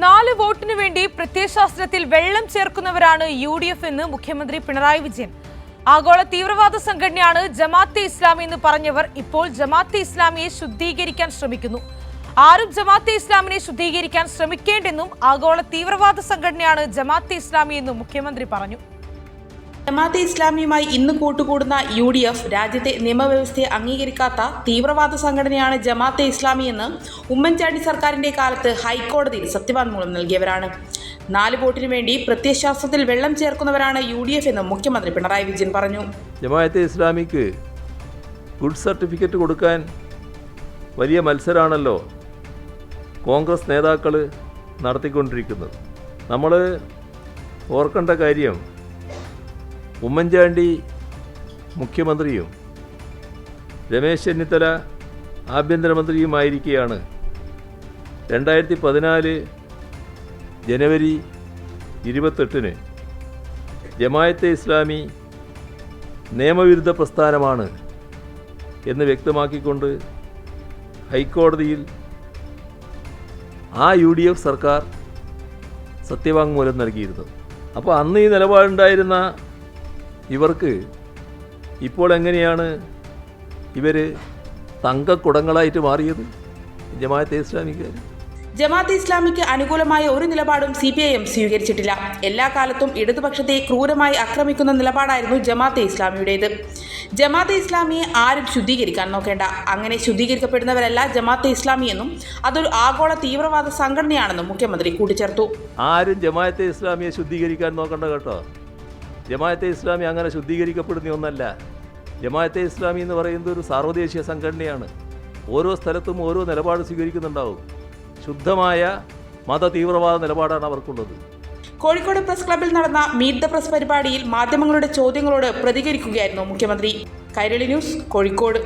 നാല് വോട്ടിനു വേണ്ടി പ്രത്യയശാസ്ത്രത്തിൽ വെള്ളം ചേർക്കുന്നവരാണ് യു ഡി എഫ് എന്ന് മുഖ്യമന്ത്രി പിണറായി വിജയൻ. ആഗോള തീവ്രവാദ സംഘടനയാണ് ജമാഅത്തെ ഇസ്ലാമി എന്ന് പറഞ്ഞവർ ഇപ്പോൾ ജമാഅത്തെ ഇസ്ലാമിയെ ശുദ്ധീകരിക്കാൻ ശ്രമിക്കുന്നു. ആരും ജമാഅത്തെ ഇസ്ലാമിനെ ശുദ്ധീകരിക്കാൻ ശ്രമിക്കേണ്ടെന്നും ആഗോള തീവ്രവാദ സംഘടനയാണ് ജമാഅത്തെ ഇസ്ലാമി എന്നും മുഖ്യമന്ത്രി പറഞ്ഞു. ജമാഅത്തെ ഇസ്ലാമിയുമായി ഇന്ന് കൂട്ടുകൂടുന്ന യു ഡി എഫ് രാജ്യത്തെ നിയമവ്യവസ്ഥയെ അംഗീകരിക്കാത്ത തീവ്രവാദ സംഘടനയാണ് ജമാഅത്തെ ഇസ്ലാമി എന്ന് ഉമ്മൻചാണ്ടി സർക്കാരിന്റെ കാലത്ത് ഹൈക്കോടതിയിൽ സത്യവാങ്മൂലം നൽകിയവരാണ്. നാല് വോട്ടിനു വേണ്ടി പ്രത്യയശാസ്ത്രത്തിൽ വെള്ളം ചേർക്കുന്നവരാണ് യു ഡി എഫ് എന്ന് മുഖ്യമന്ത്രി പിണറായി വിജയൻ പറഞ്ഞു. ജമാഅത്തെ ഇസ്ലാമിക്ക് ഗുഡ് സർട്ടിഫിക്കറ്റ് കൊടുക്കാൻ വലിയ മത്സരമാണല്ലോ കോൺഗ്രസ് നേതാക്കൾ നടത്തിക്കൊണ്ടിരിക്കുന്നത്. നമ്മൾ ഓർക്കേണ്ട കാര്യം ഉമ്മൻചാണ്ടി മുഖ്യമന്ത്രിയും രമേശ് ചെന്നിത്തല ആഭ്യന്തരമന്ത്രിയുമായിരിക്കെയാണ് രണ്ടായിരത്തി പതിനാല് ജനുവരി ഇരുപത്തെട്ടിന് ജമായത്തെ ഇസ്ലാമി നിയമവിരുദ്ധ പ്രസ്ഥാനമാണ് എന്ന് വ്യക്തമാക്കിക്കൊണ്ട് ഹൈക്കോടതിയിൽ ആ യു ഡി എഫ് സർക്കാർ സത്യവാങ്മൂലം നൽകിയിരുന്നു. അപ്പോൾ അന്ന് ഈ നിലപാടുണ്ടായിരുന്ന ഇവർക്ക് ഇപ്പോൾ എങ്ങനെയാണ് ഇവർ തങ്കക്കുടങ്ങളായിട്ട് മാറിയത്? ജമാഅത്തെ ഇസ്ലാമിക്കാർ ജമാഅത്ത് ഇസ്ലാമിക്ക് അനുകൂലമായ ഒരു നിലപാടും സി പി ഐ എം സ്വീകരിച്ചിട്ടില്ല. എല്ലാ കാലത്തും ഇടതുപക്ഷത്തെ ക്രൂരമായി ആക്രമിക്കുന്ന നിലപാടായിരുന്നു ജമാഅത്തെ ഇസ്ലാമിയുടേത്. ജമാഅത്തെ ഇസ്ലാമിയെ ആരും ശുദ്ധീകരിക്കാൻ നോക്കേണ്ട. അങ്ങനെ ശുദ്ധീകരിക്കപ്പെടുന്നവരല്ല ജമാഅത്തെ ഇസ്ലാമി എന്നും അതൊരു ആഗോള തീവ്രവാദ സംഘടനയാണെന്നും മുഖ്യമന്ത്രി കൂട്ടിച്ചേർത്തു. ആരും ജമാഅത്തെ ഇസ്ലാമിയെ ശുദ്ധീകരിക്കാൻ നോക്കണ്ട കേട്ടോ. ജമാഅത്തെ ഇസ്ലാമി അങ്ങനെ ശുദ്ധീകരിക്കപ്പെടുന്ന ഒന്നല്ല. ജമാഅത്തെ ഇസ്ലാമി എന്ന് പറയുന്നത് ഒരു സാർവദേശീയ സംഘടനയാണ്. ഓരോ സ്ഥലത്തും ഓരോ നിലപാട് സ്വീകരിക്കുന്നുണ്ടാവും. ശുദ്ധമായ മത തീവ്രവാദ നിലപാടാണ് അവർക്കുള്ളത്. കോഴിക്കോട് പ്രസ് ക്ലബിൽ നടന്ന മീറ്റ് ദ പ്രസ് പരിപാടിയിൽ മാധ്യമങ്ങളുടെ ചോദ്യങ്ങളോട് പ്രതികരിക്കുകയായിരുന്നു മുഖ്യമന്ത്രി. കൈരളി ന്യൂസ് കോഴിക്കോട്.